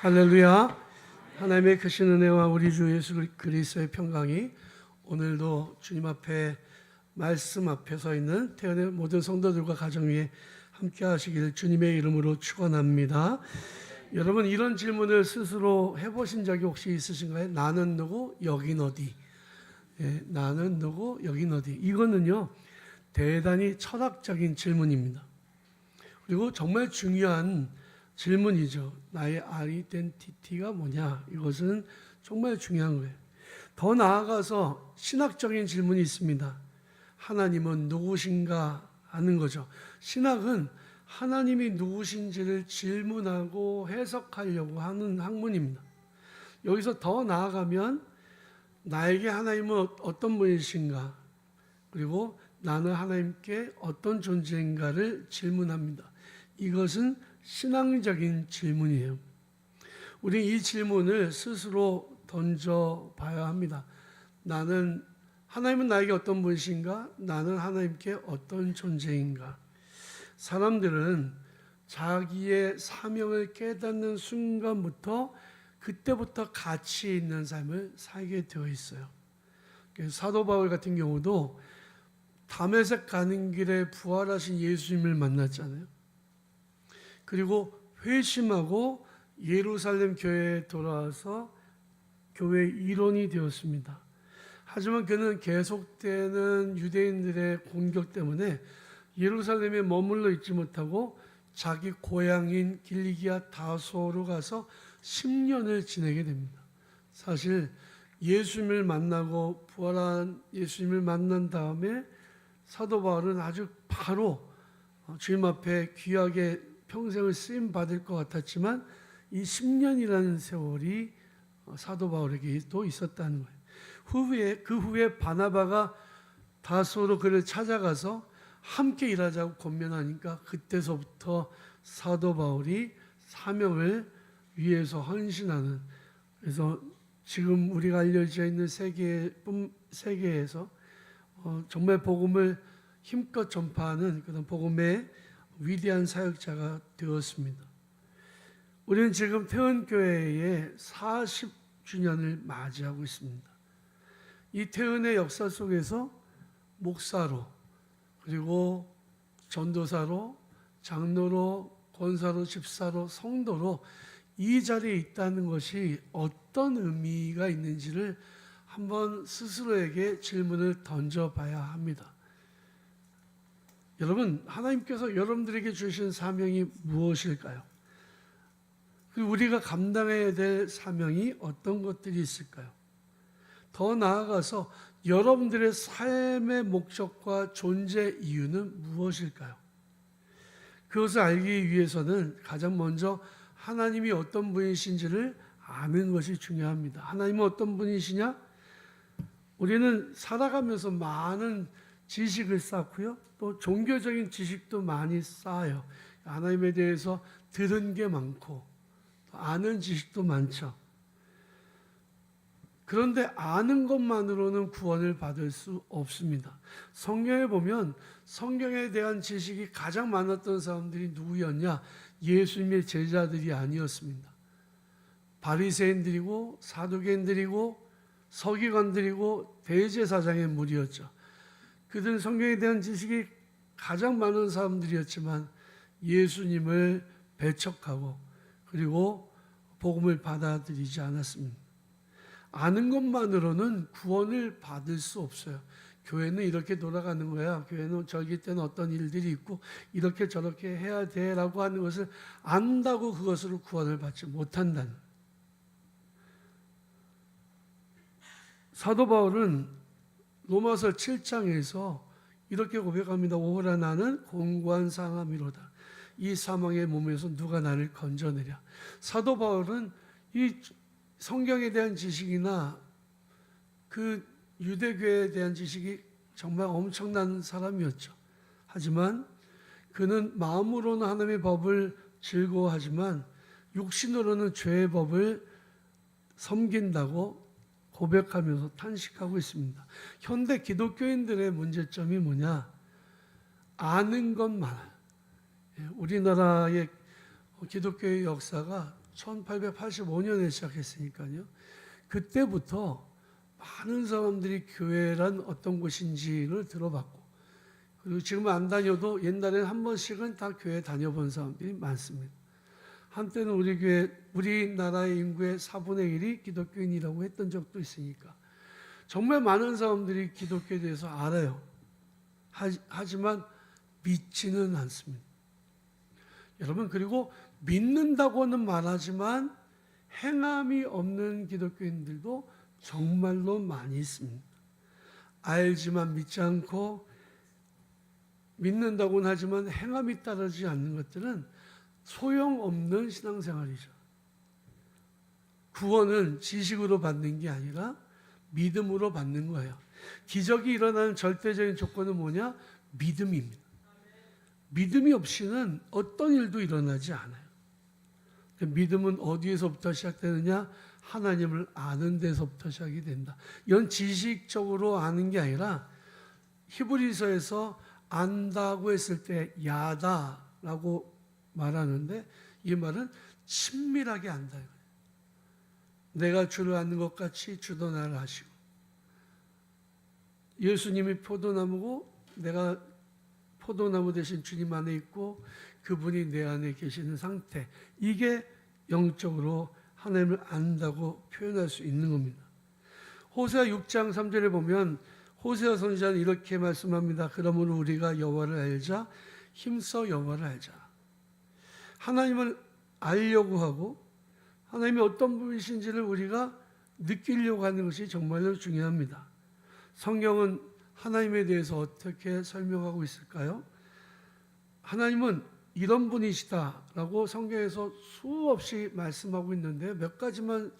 할렐루야. 하나님의 크신 은혜와 우리 주 예수 그리스도의 평강이 오늘도 주님 앞에 말씀 앞에 서 있는 태연의 모든 성도들과 가정 위에 함께 하시기를 주님의 이름으로 축원합니다. 여러분 이런 질문을 스스로 해보신 적이 혹시 있으신가요? 나는 누구? 여긴 어디? 예, 나는 누구? 여긴 어디? 이거는요 대단히 철학적인 질문입니다. 그리고 정말 중요한 질문이죠. 나의 아이덴티티가 뭐냐? 이것은 정말 중요한 거예요. 더 나아가서 신학적인 질문이 있습니다. 하나님은 누구신가 하는 거죠. 신학은 하나님이 누구신지를 질문하고 해석하려고 하는 학문입니다. 여기서 더 나아가면 나에게 하나님은 어떤 분이신가? 그리고 나는 하나님께 어떤 존재인가를 질문합니다. 이것은 신앙적인 질문이에요. 우리 이 질문을 스스로 던져 봐야 합니다. 나는 하나님은 나에게 어떤 분이신가? 나는 하나님께 어떤 존재인가? 사람들은 자기의 사명을 깨닫는 순간부터 그때부터 가치 있는 삶을 살게 되어 있어요. 사도 바울 같은 경우도 담에색 가는 길에 부활하신 예수님을 만났잖아요. 그리고 회심하고 예루살렘 교회에 돌아와서 교회 일원이 되었습니다. 하지만 그는 계속되는 유대인들의 공격 때문에 예루살렘에 머물러 있지 못하고 자기 고향인 길리기아 다소로 가서 10년을 지내게 됩니다. 사실 예수님을 만나고 부활한 예수님을 만난 다음에 사도 바울은 아주 바로 주님 앞에 귀하게 평생을 쓰임 받을 것 같았지만 이 10년이라는 세월이 사도 바울에게도 있었다는 거예요. 후에 그 후에 바나바가 다소로 그를 찾아가서 함께 일하자고 권면하니까 그때서부터 사도 바울이 사명을 위해서 헌신하는 그래서 지금 우리가 알려져 있는 세계 세계에서 어, 정말 복음을 힘껏 전파하는 그런 복음의 위대한 사역자가 되었습니다. 우리는 지금 태은교회의 40주년을 맞이하고 있습니다. 이 태은의 역사 속에서 목사로 그리고 전도사로 장로로 권사로 집사로 성도로 이 자리에 있다는 것이 어떤 의미가 있는지를 한번 스스로에게 질문을 던져봐야 합니다. 여러분, 하나님께서 여러분들에게 주신 사명이 무엇일까요? 그리고 우리가 감당해야 될 사명이 어떤 것들이 있을까요? 더 나아가서 여러분들의 삶의 목적과 존재 이유는 무엇일까요? 그것을 알기 위해서는 가장 먼저 하나님이 어떤 분이신지를 아는 것이 중요합니다. 하나님은 어떤 분이시냐? 우리는 살아가면서 많은 지식을 쌓고요. 또 종교적인 지식도 많이 쌓아요. 하나님에 대해서 들은 게 많고 아는 지식도 많죠. 그런데 아는 것만으로는 구원을 받을 수 없습니다. 성경에 보면 성경에 대한 지식이 가장 많았던 사람들이 누구였냐? 예수님의 제자들이 아니었습니다. 바리새인들이고 사두개인들이고 서기관들이고 대제사장의 무리였죠. 그들은 성경에 대한 지식이 가장 많은 사람들이었지만 예수님을 배척하고 그리고 복음을 받아들이지 않았습니다. 아는 것만으로는 구원을 받을 수 없어요. 교회는 이렇게 돌아가는 거야. 교회는 저기 때는 어떤 일들이 있고 이렇게 저렇게 해야 돼라고 하는 것을 안다고 그것으로 구원을 받지 못한다는. 사도 바울은 로마서 7장에서 이렇게 고백합니다. 오라 나는 공고한 상함이로다. 이 사망의 몸에서 누가 나를 건져내랴. 사도 바울은 이 성경에 대한 지식이나 그 유대교에 대한 지식이 정말 엄청난 사람이었죠. 하지만 그는 마음으로는 하나님의 법을 즐거워하지만 육신으로는 죄의 법을 섬긴다고 고백하면서 탄식하고 있습니다. 현대 기독교인들의 문제점이 뭐냐? 아는 것만. 예, 우리나라의 기독교의 역사가 1885년에 시작했으니까요. 그때부터 많은 사람들이 교회란 어떤 곳인지를 들어봤고 그리고 지금 안 다녀도 옛날에는 한 번씩은 다 교회 다녀본 사람들이 많습니다. 한때는 우리 교회 우리나라의 인구의 4분의 1이 기독교인이라고 했던 적도 있으니까 정말 많은 사람들이 기독교에 대해서 알아요. 하- 하지만 믿지는 않습니다. 여러분 그리고 믿는다고는 말하지만 행함이 없는 기독교인들도 정말로 많이 있습니다. 알지만 믿지 않고 믿는다고는 하지만 행함이 따르지 않는 것들은 소용없는 신앙생활이죠. 구원은 지식으로 받는 게 아니라 믿음으로 받는 거예요. 기적이 일어나는 절대적인 조건은 뭐냐? 믿음입니다. 믿음이 없이는 어떤 일도 일어나지 않아요. 그 믿음은 어디에서부터 시작되느냐? 하나님을 아는 데서부터 시작이 된다. 이건 지식적으로 아는 게 아니라 히브리서에서 안다고 했을 때 야다라고 말하는데 이 말은 친밀하게 안다. 이거예요. 내가 주를 아는 것 같이 주도 나를 아시고 예수님이 포도나무고 내가 포도나무 대신 주님 안에 있고 그분이 내 안에 계시는 상태 이게 영적으로 하나님을 안다고 표현할 수 있는 겁니다. 호세아 6장 3절에 보면 호세아 선지자는 이렇게 말씀합니다. 그러므로 우리가 여호와를 알자 힘써 여호와를 알자. 하나님을 알려고 하고 하나님이 어떤 분이신지를 우리가 느끼려고 하는 것이 정말로 중요합니다. 성경은 하나님에 대해서 어떻게 설명하고 있을까요? 하나님은 이런 분이시다라고 성경에서 수없이 말씀하고 있는데 몇 가지만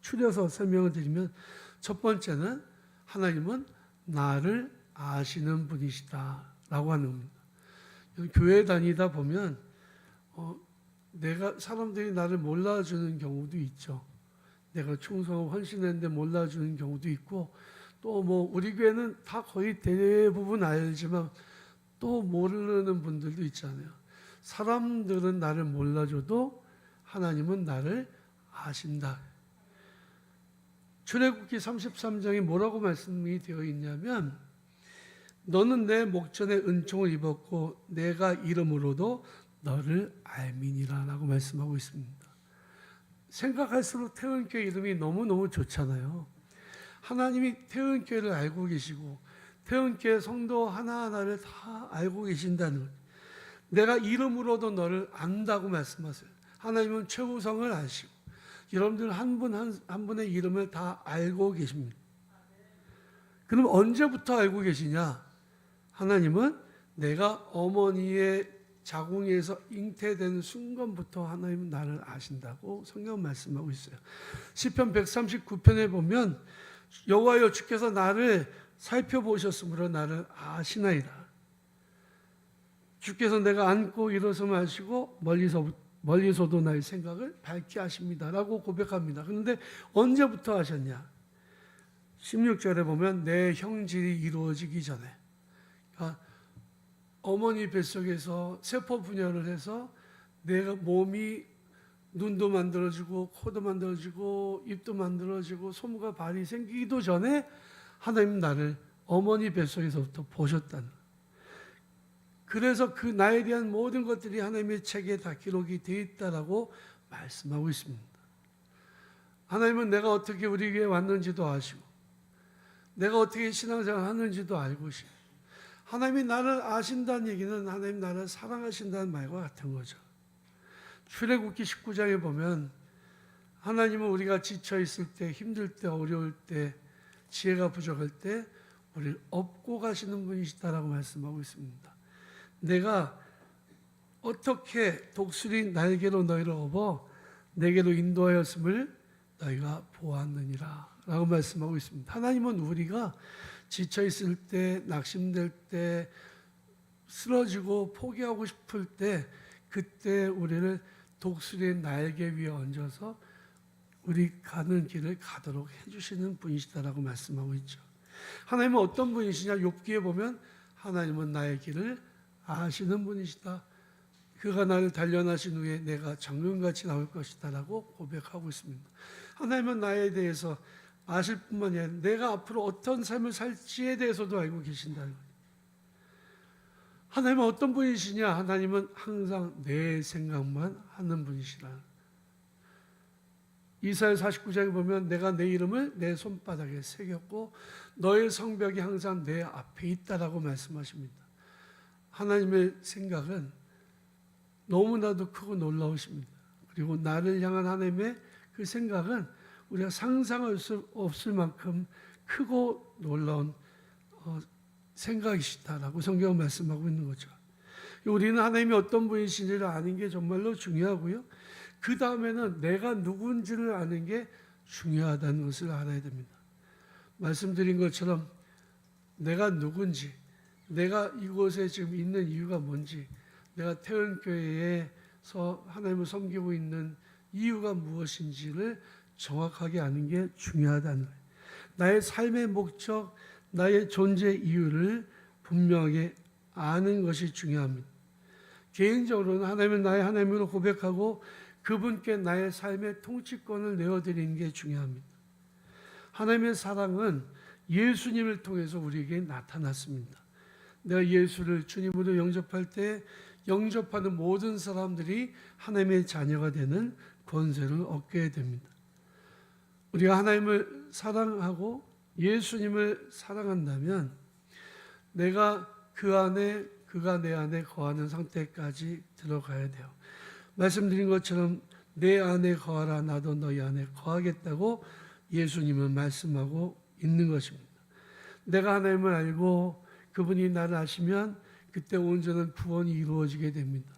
추려서 설명을 드리면 첫 번째는 하나님은 나를 아시는 분이시다라고 하는 겁니다. 교회 다니다 보면 어, 내가 사람들이 나를 몰라주는 경우도 있죠. 내가 충성하고 헌신했는데 몰라주는 경우도 있고 또 뭐 우리 교회는 다 거의 대부분 알지만 또 모르는 분들도 있잖아요. 사람들은 나를 몰라줘도 하나님은 나를 아신다. 출애굽기 33장에 뭐라고 말씀이 되어 있냐면 너는 내 목전에 은총을 입었고 내가 이름으로도 너를 알미니라라고 말씀하고 있습니다. 생각할수록 태은교회 이름이 너무너무 좋잖아요. 하나님이 태은교회를 알고 계시고 태은교회 성도 하나하나를 다 알고 계신다는 것. 내가 이름으로도 너를 안다고 말씀하세요. 하나님은 최우성을 아시고 여러분들 한 분 한 한 분의 이름을 다 알고 계십니다. 그럼 언제부터 알고 계시냐? 하나님은 내가 어머니의 자궁에서 잉태되는 순간부터 하나님은 나를 아신다고 성경 말씀하고 있어요. 시편 139편에 보면 여호와여 주께서 나를 살펴보셨으므로 나를 아시나이다. 주께서 내가 앉고 일어서면 하시고 멀리서 멀리서도 나의 생각을 밝게 하십니다라고 고백합니다. 그런데 언제부터 하셨냐? 16절에 보면 내 형질이 이루어지기 전에 그러니까 어머니 뱃속에서 세포 분열을 해서 내가 몸이 눈도 만들어지고 코도 만들어지고 입도 만들어지고 손과 발이 생기기도 전에 하나님 나를 어머니 뱃속에서부터 보셨다는 그래서 그 나에 대한 모든 것들이 하나님의 책에 다 기록이 되어 있다라고 말씀하고 있습니다. 하나님은 내가 어떻게 우리 교회에 왔는지도 아시고 내가 어떻게 신앙생활 하는지도 알고 계시고 하나님이 나를 아신다는 얘기는 하나님 나를 사랑하신다는 말과 같은 거죠. 출애굽기 19장에 보면 하나님은 우리가 지쳐 있을 때, 힘들 때, 어려울 때, 지혜가 부족할 때 우리를 업고 가시는 분이시다라고 말씀하고 있습니다. 내가 어떻게 독수리 날개로 너희를 업어 내게로 인도하였음을 너희가 보았느니라 라고 말씀하고 있습니다. 하나님은 우리가 지쳐 있을 때, 낙심될 때, 쓰러지고 포기하고 싶을 때 그때 우리를 독수리의 날개 위에 얹어서 우리 가는 길을 가도록 해주시는 분이시다라고 말씀하고 있죠. 하나님은 어떤 분이시냐? 욥기에 보면 하나님은 나의 길을 아시는 분이시다. 그가 나를 단련하신 후에 내가 장군같이 나올 것이다라고 고백하고 있습니다. 하나님은 나에 대해서 아실 뿐만 아니라 내가 앞으로 어떤 삶을 살지에 대해서도 알고 계신다는 거예요. 하나님은 어떤 분이시냐? 하나님은 항상 내 생각만 하는 분이시라. 이사야 49장에 보면 내가 내 이름을 내 손바닥에 새겼고 너의 성벽이 항상 내 앞에 있다라고 말씀하십니다. 하나님의 생각은 너무나도 크고 놀라우십니다. 그리고 나를 향한 하나님의 그 생각은 우리가 상상할 수 없을 만큼 크고 놀라운 어, 생각이시다라고 성경은 말씀하고 있는 거죠. 우리는 하나님이 어떤 분이신지를 아는 게 정말로 중요하고요. 그 다음에는 내가 누군지를 아는 게 중요하다는 것을 알아야 됩니다. 말씀드린 것처럼 내가 누군지, 내가 이곳에 지금 있는 이유가 뭔지, 내가 태은교회에서 하나님을 섬기고 있는 이유가 무엇인지를 정확하게 아는 게 중요하다는 거예요. 나의 삶의 목적, 나의 존재 이유를 분명하게 아는 것이 중요합니다. 개인적으로는 하나님은 나의 하나님으로 고백하고 그분께 나의 삶의 통치권을 내어드리는 게 중요합니다. 하나님의 사랑은 예수님을 통해서 우리에게 나타났습니다. 내가 예수를 주님으로 영접할 때 영접하는 모든 사람들이 하나님의 자녀가 되는 권세를 얻게 됩니다. 우리가 하나님을 사랑하고 예수님을 사랑한다면 내가 그 안에 그가 내 안에 거하는 상태까지 들어가야 돼요. 말씀드린 것처럼 내 안에 거하라 나도 너희 안에 거하겠다고 예수님은 말씀하고 있는 것입니다. 내가 하나님을 알고 그분이 나를 아시면 그때 온전한 구원이 이루어지게 됩니다.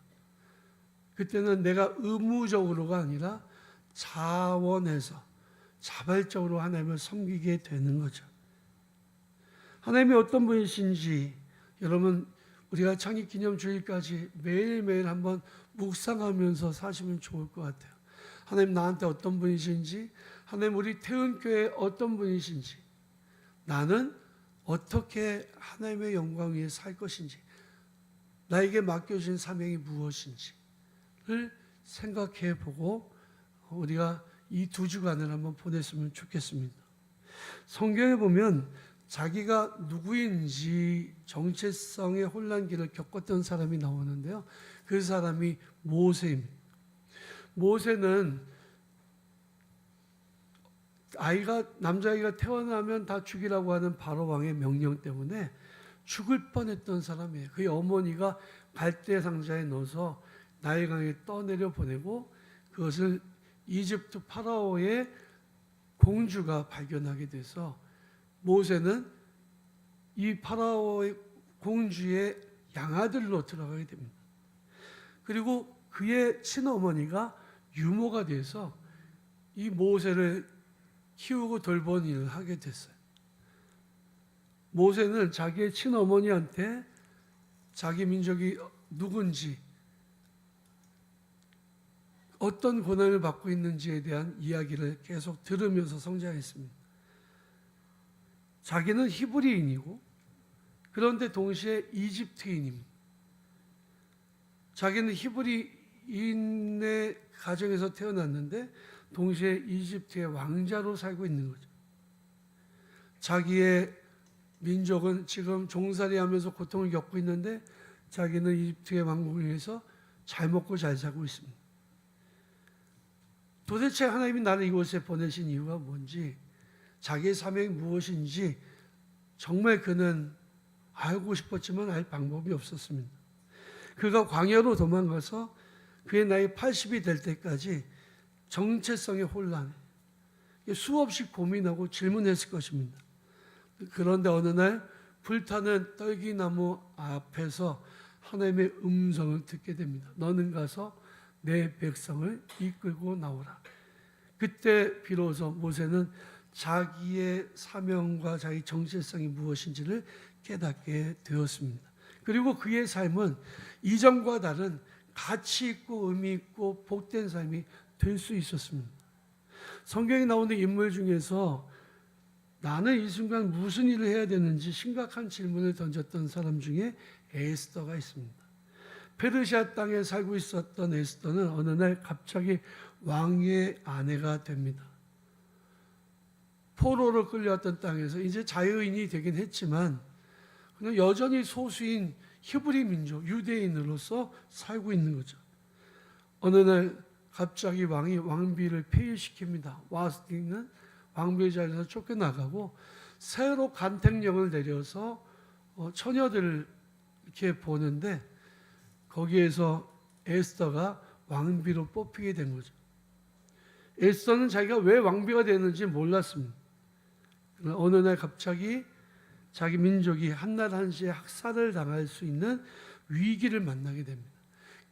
그때는 내가 의무적으로가 아니라 자원해서 자발적으로 하나님을 섬기게 되는 거죠. 하나님이 어떤 분이신지 여러분 우리가 창립 기념 주일까지 매일매일 한번 묵상하면서 사시면 좋을 것 같아요. 하나님 나한테 어떤 분이신지, 하나님 우리 태은교회 어떤 분이신지, 나는 어떻게 하나님의 영광 위에 살 것인지, 나에게 맡겨진 사명이 무엇인지를 생각해 보고 우리가 이 두 주간을 한번 보냈으면 좋겠습니다. 성경에 보면 자기가 누구인지 정체성의 혼란기를 겪었던 사람이 나오는데요. 그 사람이 모세입니다. 모세는 아이가 남자아이가 태어나면 다 죽이라고 하는 바로 왕의 명령 때문에 죽을 뻔했던 사람이에요. 그의 어머니가 갈대 상자에 넣어서 나일강에 떠내려 보내고 그것을 이집트 파라오의 공주가 발견하게 돼서 모세는 이 파라오의 공주의 양아들로 들어가게 됩니다. 그리고 그의 친어머니가 유모가 돼서 이 모세를 키우고 돌본 일을 하게 됐어요. 모세는 자기의 친어머니한테 자기 민족이 누군지 어떤 고난을 받고 있는지에 대한 이야기를 계속 들으면서 성장했습니다. 자기는 히브리인이고 그런데 동시에 이집트인입니다. 자기는 히브리인의 가정에서 태어났는데 동시에 이집트의 왕자로 살고 있는 거죠. 자기의 민족은 지금 종살이 하면서 고통을 겪고 있는데 자기는 이집트의 왕국을 위해서 잘 먹고 잘 살고 있습니다. 도대체 하나님이 나를 이곳에 보내신 이유가 뭔지 자기의 사명이 무엇인지 정말 그는 알고 싶었지만 알 방법이 없었습니다. 그가 광야로 도망가서 그의 나이 80이 될 때까지 정체성의 혼란, 수없이 고민하고 질문했을 것입니다. 그런데 어느 날 불타는 떨기나무 앞에서 하나님의 음성을 듣게 됩니다. 너는 가서 내 백성을 이끌고 나오라. 그때 비로소 모세는 자기의 사명과 자기 정체성이 무엇인지를 깨닫게 되었습니다. 그리고 그의 삶은 이전과 다른 가치 있고 의미 있고 복된 삶이 될 수 있었습니다. 성경에 나오는 인물 중에서 나는 이 순간 무슨 일을 해야 되는지 심각한 질문을 던졌던 사람 중에 에스더가 있습니다. 페르시아 땅에 살고 있었던 에스더는 어느 날 갑자기 왕의 아내가 됩니다. 포로로 끌려왔던 땅에서 이제 자유인이 되긴 했지만 그냥 여전히 소수인 히브리 민족 유대인으로서 살고 있는 거죠. 어느 날 갑자기 왕이 왕비를 폐위시킵니다. 와스티는 왕비의 자리에서 쫓겨나가고 새로 간택령을 내려서 어, 처녀들을 이렇게 보는데 거기에서 에스더가 왕비로 뽑히게 된 거죠. 에스더는 자기가 왜 왕비가 되는지 몰랐습니다. 어느 날 갑자기 자기 민족이 한날 한시에 학살을 당할 수 있는 위기를 만나게 됩니다.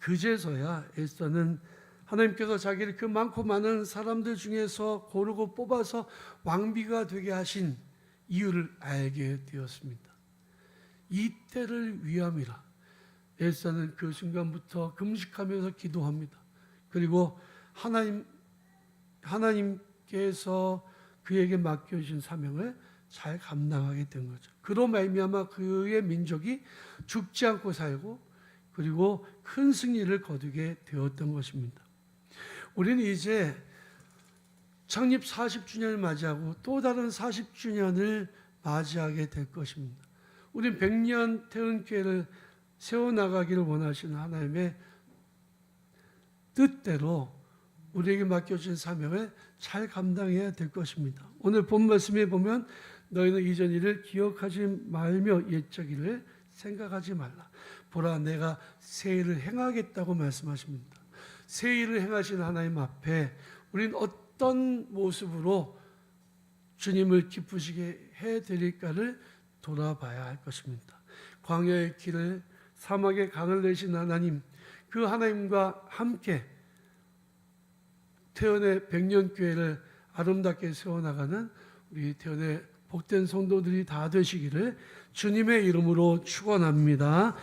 그제서야 에스더는 하나님께서 자기를 그 많고 많은 사람들 중에서 고르고 뽑아서 왕비가 되게 하신 이유를 알게 되었습니다. 이때를 위함이라. 에스더는 그 순간부터 금식하면서 기도합니다. 그리고 하나님 하나님께서 그에게 맡겨주신 사명을 잘 감당하게 된 거죠. 그로 말미암아 그의 민족이 죽지 않고 살고 그리고 큰 승리를 거두게 되었던 것입니다. 우리는 이제 창립 40주년을 맞이하고 또 다른 40주년을 맞이하게 될 것입니다. 우린 100년 태은교회를 세워나가기를 원하시는 하나님의 뜻대로 우리에게 맡겨진 사명을 잘 감당해야 될 것입니다. 오늘 본 말씀에 보면 너희는 이전 일을 기억하지 말며 옛적 일을 생각하지 말라. 보라 내가 새 일을 행하겠다고 말씀하십니다. 새 일을 행하신 하나님 앞에 우리는 어떤 모습으로 주님을 기쁘시게 해 드릴까를 돌아봐야 할 것입니다. 광야의 길을 사막의 강을 내신 하나님 그 하나님과 함께 태연의 백년 교회를 아름답게 세워나가는 우리 태연의 복된 성도들이 다 되시기를 주님의 이름으로 축원합니다.